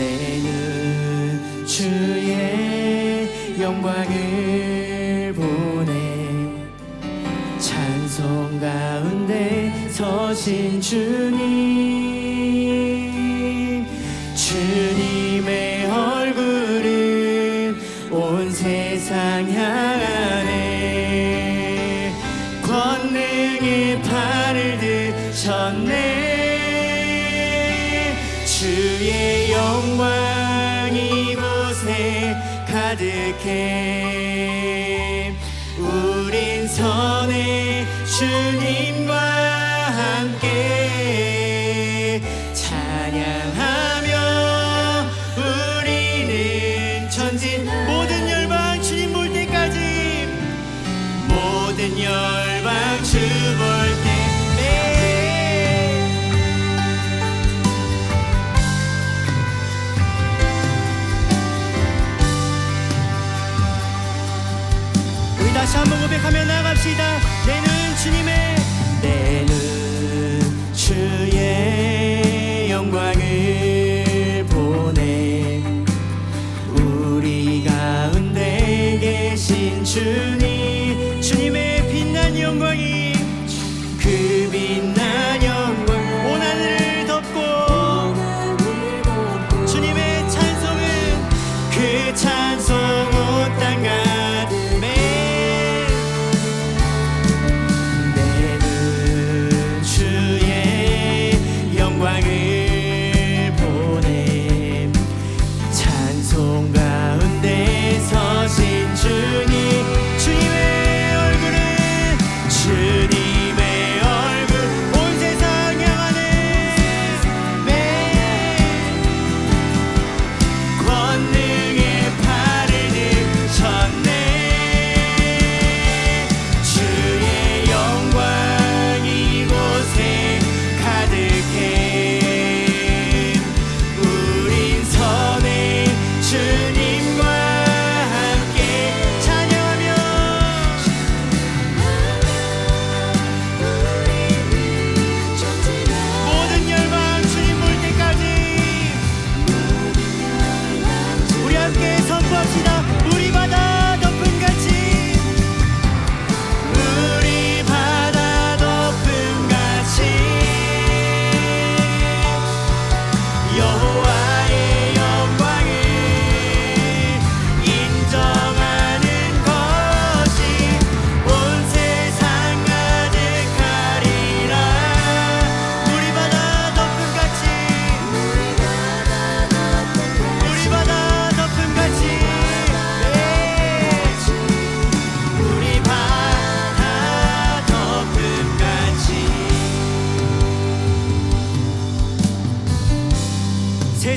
내눈 주의 영광을 보내. 찬송 가운데 서신 주님 주님의 얼굴은 온 세상 향하네. 권능의 팔을 드셨네 주의 영광 이 곳에 가득해. 우린 선의 주님과 함께 다시 한번 고백하며 나갑시다. 내눈 주님의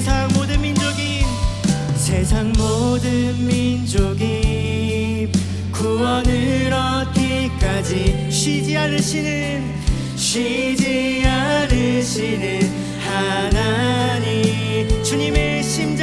세상 모든 민족이 세상 모든 민족이 구원을 얻기까지 쉬지 않으시는 쉬지 않으시는 하나님. 주님의 심